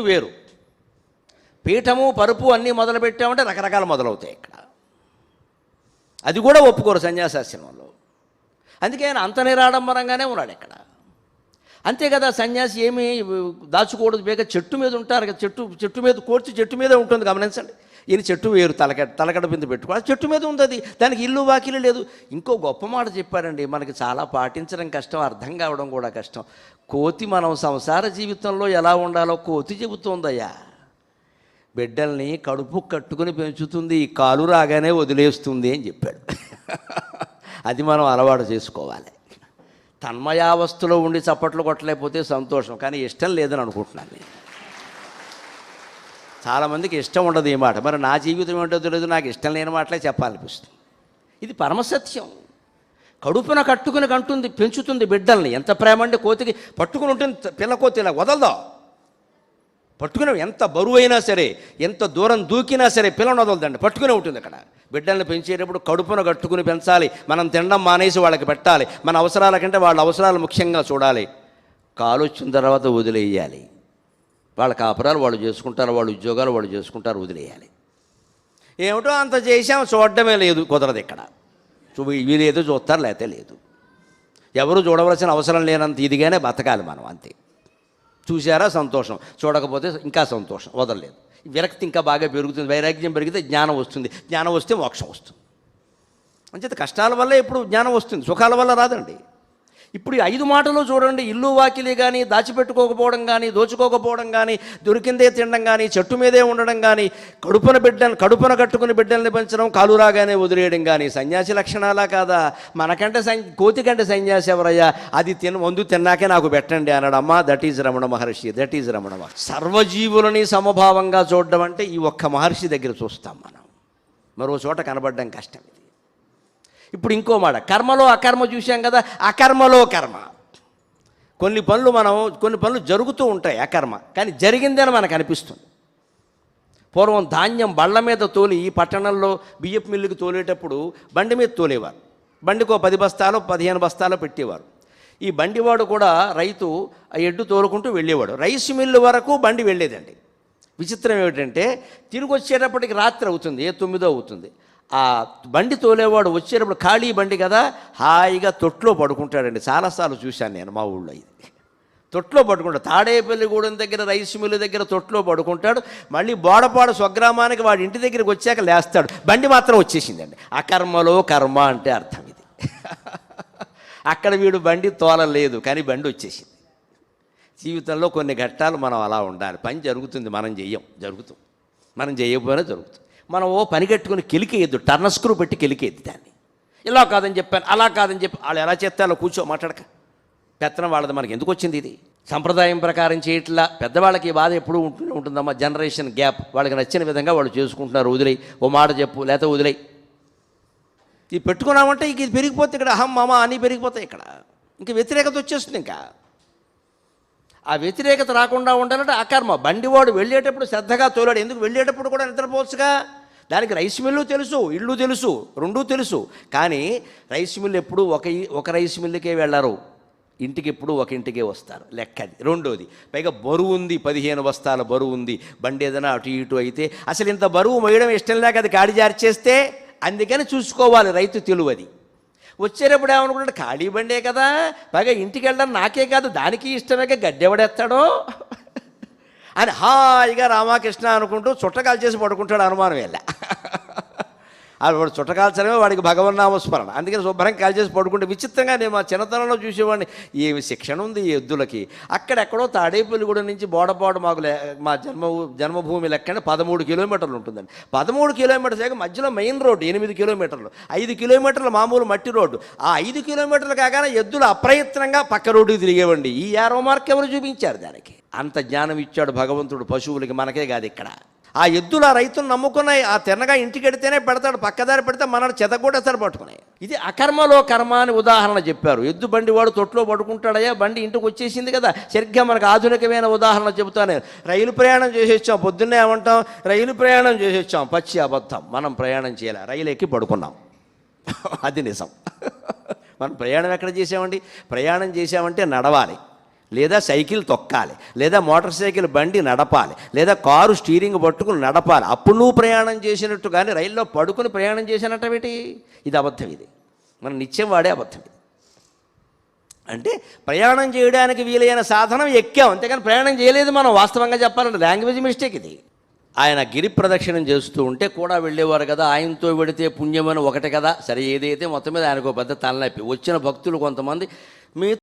వేరు. పీఠము పరుపు అన్నీ మొదలుపెట్టామంటే రకరకాలు మొదలవుతాయి ఇక్కడ. అది కూడా ఒప్పుకోరు సన్యాసాశ్రమంలో. అందుకే ఆయన అంత నిరాడంబరంగానే ఉన్నాడు ఇక్కడ. అంతే కదా సన్యాసి ఏమి దాచుకూడదు బేగ చెట్టు మీద ఉంటారు కదా చెట్టు చెట్టు మీద కోర్చి చెట్టు మీదే ఉంటుంది గమనించండి. ఈయన చెట్టు వేరు తలక తలకడ బిందు పెట్టుకోవాలి చెట్టు మీద ఉంది అది దానికి ఇల్లు వాకిలు లేదు. ఇంకో గొప్ప మాట చెప్పారండి మనకి చాలా పాటించడం కష్టం అర్థం కావడం కూడా కష్టం. కోతి మనం సంసార జీవితంలో ఎలా ఉండాలో కోతి చెబుతోందయ్యా. బిడ్డల్ని కడుపు కట్టుకుని పెంచుతుంది కాలు రాగానే వదిలేస్తుంది అని చెప్పాడు. అది మనం అలవాటు చేసుకోవాలి. తన్మయావస్థలో ఉండి చప్పట్లు కొట్టలేకపోతే సంతోషం కానీ ఇష్టం లేదని అనుకుంటున్నాను నేను. చాలామందికి ఇష్టం ఉండదు ఈ మాట. మరి నా జీవితం ఏంటో తెలియదు నాకు ఇష్టం లేని మాటలే చెప్పాలనిపిస్తుంది. ఇది పరమసత్యం. కడుపున కట్టుకుని కంటుంది పెంచుతుంది బిడ్డల్ని. ఎంత ప్రేమ అంటే కోతికి పట్టుకుని ఉంటుంది పిల్ల కోతి ఇలా వదలదా. పట్టుకుని ఎంత బరువైనా సరే ఎంత దూరం దూకినా సరే పిల్లను వదలదండి. పట్టుకునే ఉంటుంది అక్కడ. బిడ్డల్ని పెంచేటప్పుడు కడుపున కట్టుకుని పెంచాలి. మనం తినడం మానేసి వాళ్ళకి పెట్టాలి. మన అవసరాల కంటే వాళ్ళ అవసరాలు ముఖ్యంగా చూడాలి. కాలు వచ్చిన తర్వాత వదిలేయాలి. వాళ్ళ కాపురాలు వాళ్ళు చేసుకుంటారు వాళ్ళ ఉద్యోగాలు వాళ్ళు చేసుకుంటారు వదిలేయాలి. ఏమిటో అంత చేసాం చూడడమే లేదు కుదరదు ఇక్కడ. చూ వీలేదో చూస్తారు లేకపోతే లేదు. ఎవరు చూడవలసిన అవసరం లేనంత ఇదిగానే బతకాలి మనం అంతే. చూసారా సంతోషం. చూడకపోతే ఇంకా సంతోషం వదలలేదు. విరక్తి ఇంకా బాగా పెరుగుతుంది వైరాగ్యం పెరిగితే జ్ఞానం వస్తుంది. జ్ఞానం వస్తే మోక్షం వస్తుంది. అంచేత కష్టాల వల్ల ఇప్పుడు జ్ఞానం వస్తుంది సుఖాల వల్ల రాదండి. ఇప్పుడు ఈ ఐదు మాటలు చూడండి ఇల్లు వాకిలి కానీ దాచిపెట్టుకోకపోవడం కానీ దోచుకోకపోవడం కానీ దొరికిందే తినడం కానీ చెట్టు మీదే ఉండడం కానీ కడుపున బిడ్డను కడుపున కట్టుకుని బిడ్డల్ని పెంచడం కాలు రాగానే వదిలేయడం కానీ సన్యాసి లక్షణాలా కాదా? మనకంటే సన్ కోతి కంటే సన్యాసి ఎవరయ్యా? అది తిన వందు తిన్నాకే నాకు పెట్టండి అన్నాడు. That is Ramana Maharshi that is Ramana Maharshi. సర్వజీవులని సమభావంగా చూడడం అంటే ఈ ఒక్క మహర్షి దగ్గర చూస్తాం మనం. మరో చోట కనబడడం కష్టం ఇది. ఇప్పుడు ఇంకో మాట కర్మలో అకర్మ చూశాం కదా అకర్మలో కర్మ. కొన్ని పనులు మనం కొన్ని పనులు జరుగుతూ ఉంటాయి అకర్మ కానీ జరిగిందని మనకు అనిపిస్తుంది. పూర్వం ధాన్యం బళ్ళ మీద తోలి ఈ పట్టణంలో బియ్యపు మిల్లుకి తోలేటప్పుడు బండి మీద తోలేవారు. బండికో పది బస్తాలు పదిహేను బస్తాలు పెట్టేవారు. ఈ బండివాడు కూడా రైతు ఆ ఎడ్డు తోలుకుంటూ వెళ్ళేవాడు. రైస్ మిల్లు వరకు బండి వెళ్ళేదండి. విచిత్రం ఏమిటంటే తిరిగి వచ్చేటప్పటికి రాత్రి అవుతుంది ఏ తొమ్మిదో అవుతుంది. ఆ బండి తోలేవాడు వచ్చేటప్పుడు ఖాళీ బండి కదా హాయిగా తొట్లో పడుకుంటాడండి. చాలాసార్లు చూశాను నేను మా ఊళ్ళో ఇది. తొట్లో పడుకుంటాడు. తాడేపల్లిగూడెం దగ్గర రైస్ మిల్లు దగ్గర తొట్లో పడుకుంటాడు. మళ్ళీ బోడపాడు స్వగ్రామానికి వాడి ఇంటి దగ్గరికి వచ్చాక లేస్తాడు. బండి మాత్రం వచ్చేసిందండి. అకర్మలో కర్మ అంటే అర్థం ఇది. అక్కడ వీడు బండి తోలలేదు కానీ బండి వచ్చేసింది. జీవితంలో కొన్ని ఘట్టాలు మనం అలా ఉండాలి. పని జరుగుతుంది మనం చెయ్యం జరుగుతుంది. మనం చేయకపోయినా జరుగుతుంది. మనం ఓ పని కట్టుకుని కెలికేయద్దు. టర్న స్క్రూ పెట్టి కెలికేయద్దు దాన్ని. ఇలా కాదని చెప్పాను అలా కాదని చెప్పి వాళ్ళు ఎలా చేస్తే అలా కూర్చో మాట్లాడక. పెత్తనం వాళ్ళది మనకి ఎందుకు వచ్చింది ఇది? సంప్రదాయం ప్రకారం చేయట్లా పెద్దవాళ్ళకి బాధ ఎప్పుడూ ఉంటూనే ఉంటుందమ్మా. Generation gap. వాళ్ళకి నచ్చిన విధంగా వాళ్ళు చేసుకుంటున్నారు. వదిలే ఓ మాట చెప్పు లేకపోతే వదిలే ఇది పెట్టుకున్నామంటే ఇంక ఇది పెరిగిపోతే ఇక్కడ అహం మామ అని పెరిగిపోతాయి ఇక్కడ. ఇంక వ్యతిరేకత వచ్చేస్తుంది ఇంకా. ఆ వ్యతిరేకత రాకుండా ఉండాలంటే అకర్మ. బండివాడు వెళ్ళేటప్పుడు శ్రద్ధగా తోలాడు. ఎందుకు వెళ్ళేటప్పుడు కూడా నిద్రపోవచ్చుగా? దానికి రైస్ మిల్లు తెలుసు ఇల్లు తెలుసు రెండూ తెలుసు. కానీ రైస్ మిల్లు ఎప్పుడు ఒక ఒక రైస్ మిల్లుకే వెళ్ళరు ఇంటికి ఎప్పుడు ఒక ఇంటికే వస్తారు. లెక్కది. రెండోది పైగా బరువు ఉంది పదిహేను బస్తాల బరువు ఉంది. బండి ఏదైనా అటు ఇటు అయితే అసలు ఇంత బరువు మోయడం ఇష్టం లేక అది కాడి జార్చేస్తే అందుకని చూసుకోవాలి రైతు తెలువది. వచ్చేటప్పుడు ఏమనుకుంటాడు ఖాళీ బండే కదా పైగా ఇంటికి వెళ్ళడం నాకే కాదు దానికి ఇష్టమే గడ్డెవడేస్తాడో అని హాయిగా రామకృష్ణ అనుకుంటూ చుట్టకాలు చేసి పడుకుంటాడు అనుమానం వెళ్ళా వాడు చుట్టకాల్చడమే వాడికి భగవన్నామస్మరణ. అందుకని శుభ్రం కాల్చేసి పడుకుంటే విచిత్రంగా నేను మా చిన్నతనంలో చూసేవాడిని. ఏమి శిక్షణ ఉంది ఈ ఎద్దులకి? అక్కడెక్కడో తాడేపల్లిగూడ నుంచి బోడపాడు మాకు లే- మా జన్మ జన్మభూమి లెక్కనే పదమూడు కిలోమీటర్లు ఉంటుందండి. పదమూడు కిలోమీటర్స్ లేక మధ్యలో మెయిన్ రోడ్డు ఎనిమిది కిలోమీటర్లు. ఐదు కిలోమీటర్లు మామూలు మట్టి రోడ్డు. ఆ ఐదు కిలోమీటర్లు కాగానే ఎద్దులు అప్రయత్నంగా పక్క రోడ్డుకి తిరిగేవండి. ఈ యారో మార్క్ ఎవరు చూపించారు దానికి? అంత జ్ఞానం ఇచ్చాడు భగవంతుడు పశువులకి మనకే కాదు ఇక్కడ. ఆ ఎద్దులు ఆ రైతును నమ్ముకున్నాయి. ఆ తిన్నగా ఇంటికి ఎడితేనే పెడతాడు. పక్కదారి పెడితే మన చెతగొట్టేస్తాడు పట్టుకున్నాయి. ఇది అకర్మలో కర్మ అని ఉదాహరణ చెప్పారు. ఎద్దు బండి వాడు తొట్లో పడుకుంటాడయ్యా బండి ఇంటికి వచ్చేసింది కదా. సరిగ్గా మనకు ఆధునికమైన ఉదాహరణ చెబుతాను. రైలు ప్రయాణం చేసి వచ్చాం పొద్దున్నే ఏమంటాం? రైలు ప్రయాణం చేసి వచ్చాం పచ్చి అబద్ధం. మనం ప్రయాణం చేయాలి. రైలు ఎక్కి పడుకున్నాం. అది నిజం. మనం ప్రయాణం ఎక్కడ చేసామండి? ప్రయాణం చేసామంటే నడవాలి. లేదా సైకిల్ తొక్కాలి లేదా మోటార్ సైకిల్ బండి నడపాలి లేదా కారు స్టీరింగ్ పట్టుకుని నడపాలి. అప్పుడు నువ్వు ప్రయాణం చేసినట్టు కానీ రైల్లో పడుకుని ప్రయాణం చేసినట్టేమిటి ఇది అబద్ధం ఇది. మనం నిత్యం వాడే అబద్ధం ఇది. అంటే ప్రయాణం చేయడానికి వీలైన సాధనం ఎక్కాం. అంతేకాని ప్రయాణం చేయలేదు మనం వాస్తవంగా చెప్పాలంటే లాంగ్వేజ్ మిస్టేక్ ఇది. ఆయన గిరి ప్రదక్షిణం చేస్తూ ఉంటే కూడా వెళ్ళేవారు కదా ఆయనతో వెడితే పుణ్యమని ఒకటి కదా. సరే ఏదైతే మొత్తం మీద ఆయనకు పెద్ద తలనొప్పి. వచ్చిన భక్తులు కొంతమంది మీ